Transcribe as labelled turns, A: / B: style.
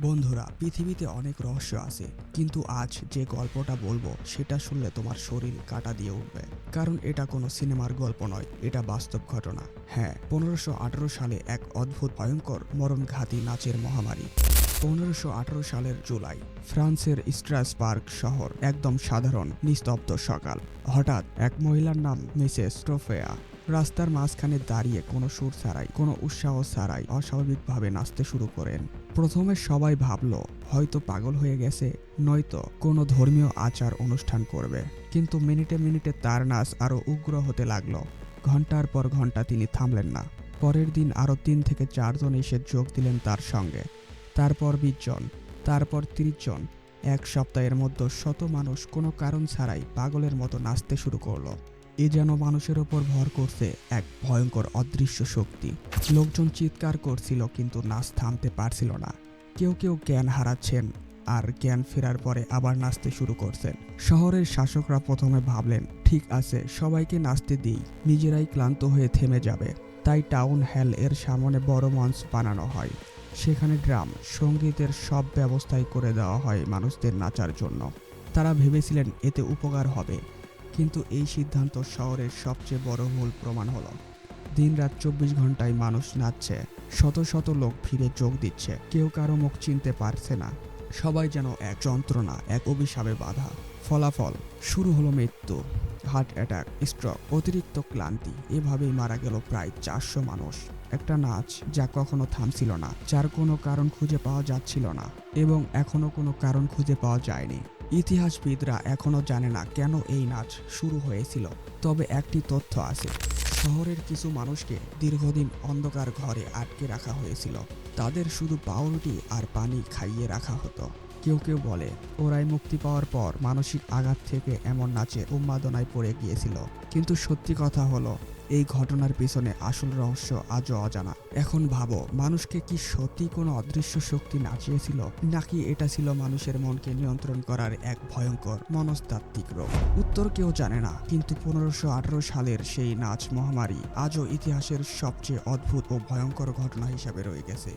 A: বন্ধুরা, পৃথিবীতে অনেক রহস্য আছে, কিন্তু আজ যে গল্পটা বলব, সেটা শুনলে তোমার শরীর কাটা দিয়ে উঠবে। কারণ এটা কোনো সিনেমার গল্প নয়, এটা বাস্তব ঘটনা। হ্যাঁ পনেরোশো সালে এক অদ্ভুত, ভয়ঙ্কর, মরণঘাতী নাচের মহামারী। পনেরোশো সালের জুলাই, ফ্রান্সের স্ট্রাসবার্গ শহর, একদম সাধারণ, নিস্তব্ধ সকাল। হঠাৎ এক মহিলার নাম মিসেস ট্রোফেয়া। রাস্তার মাঝখানে দাঁড়িয়ে কোনো সুর ছাড়াই, কোনো উৎসাহ ছাড়াই অস্বাভাবিকভাবে নাচতে শুরু করেন। প্রথমে সবাই ভাবল, হয়তো পাগল হয়ে গেছে, নয়তো কোনো ধর্মীয় আচার অনুষ্ঠান করবে। কিন্তু মিনিটে মিনিটে তার নাচ আরও উগ্র হতে লাগল। ঘণ্টার পর ঘণ্টা তিনি থামলেন না। পরের দিন আরও তিন থেকে চারজন এসে যোগ দিলেন তার সঙ্গে। তারপর বিশ জন, তারপর তিরিশ জন। এক সপ্তাহের মধ্যে শত মানুষ কোনো কারণ ছাড়াই পাগলের মতো নাচতে শুরু করল। এ যেন মানুষের ওপর ভর করছে এক ভয়ঙ্কর অদৃশ্য শক্তি। লোকজন চিৎকার করছিল কিন্তু নাচ থামতে পারছিল না। কেউ কেউ জ্ঞান হারাচ্ছেন আর জ্ঞান ফেরার পরে আবার নাচতে শুরু করছেন। শহরের শাসকরা প্রথমে ভাবলেন, ঠিক আছে, সবাইকে নাচতে দিই, নিজেরাই ক্লান্ত হয়ে থেমে যাবে। তাই টাউন হ্যাল এর সামনে বড় মঞ্চ বানানো হয়। সেখানে ড্রাম, সঙ্গীতের সব ব্যবস্থাই করে দেওয়া হয় মানুষদের নাচার জন্য। তারা ভেবেছিলেন এতে উপকার হবে। কিন্তু এই সিদ্ধান্ত শহরের সবচেয়ে বড় ভুল প্রমাণ হলো। দিনরাত চব্বিশ ঘন্টায় মানুষ নাচছে, শত শত লোক ভিড়ে যোগ দিচ্ছে, কেউ কারও মুখ চিনতে পারছে না। সবাই যেন এক যন্ত্রণা, এক অভিশাপে বাধা। ফলাফল, শুরু হলো মৃত্যু, হার্ট অ্যাটাক, স্ট্রোক, অতিরিক্ত ক্লান্তি, এভাবেই মারা গেল প্রায় চারশো মানুষ। একটা নাচ যা কখনো থামছিল না, যার কোনো কারণ খুঁজে পাওয়া যাচ্ছিল না, এবং এখনও কোনো কারণ খুঁজে পাওয়া যায়নি। ইতিহাসবিদরা এখনও জানে না কেন এই নাচ শুরু হয়েছিল। তবে একটি তথ্য আছে। শহরের কিছু মানুষকে দীর্ঘদিন অন্ধকার ঘরে আটকে রাখা হয়েছিল। তাদের শুধু পাউরুটি আর পানি খাইয়ে রাখা হতো। কেউ কেউ বলে, ওরাই মুক্তি পাওয়ার পর মানসিক আঘাত থেকে এমন নাচে উন্মাদনায় পড়ে গিয়েছিল। কিন্তু সত্যি কথা হলো, এই ঘটনার পিছনে আসল রহস্য আজও অজানা। এখন ভাবো, মানুষকে কি সত্যি কোনো অদৃশ্য শক্তি নাচিয়েছিল, নাকি এটা ছিল মানুষের মনকে নিয়ন্ত্রণ করার এক ভয়ঙ্কর মনস্তাত্ত্বিক রোগ? উত্তর কেউ জানে না, কিন্তু পনেরোশো সালের সেই নাচ মহামারী আজও ইতিহাসের সবচেয়ে অদ্ভুত ও ভয়ঙ্কর ঘটনা হিসাবে রয়ে গেছে।